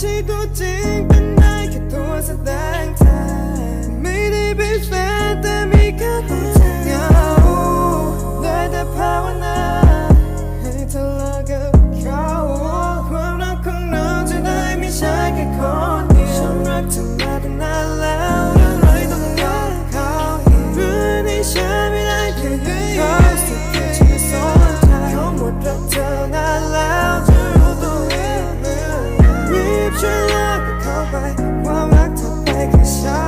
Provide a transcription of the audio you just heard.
ใช่ตัวจริงเป็นได้แค่ตัวแสดงแทนไม่ได้เป็นแฟน I want to talk like a.